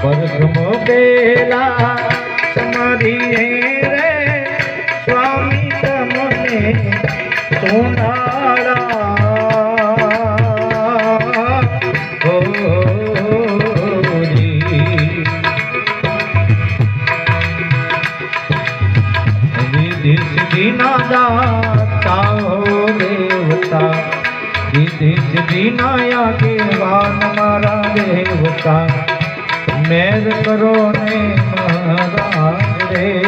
પ્રથમ પેલા તમારી રે સ્વામી તમને હો દેવતા વિધિ સિદ્ધિના આગેવાન મારા દેવતા મેર કરો ને મહારાજ રે.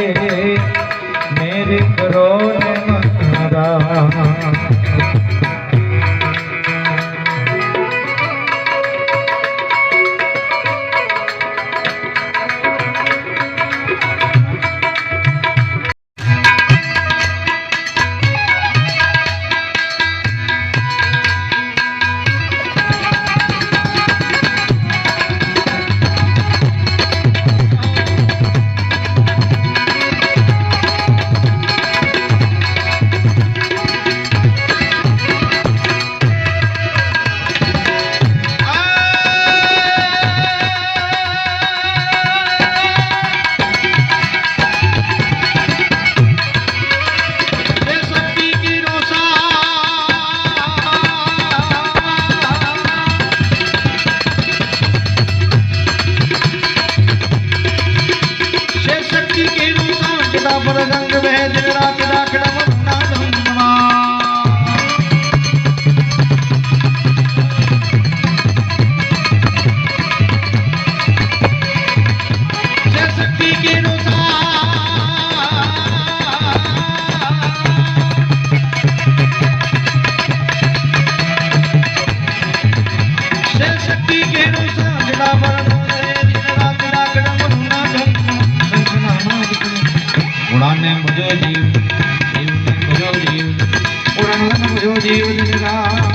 ઉડાને ભજો જીવ જીવને ભજો જીવ ઉડાને ભજો જીવ જગા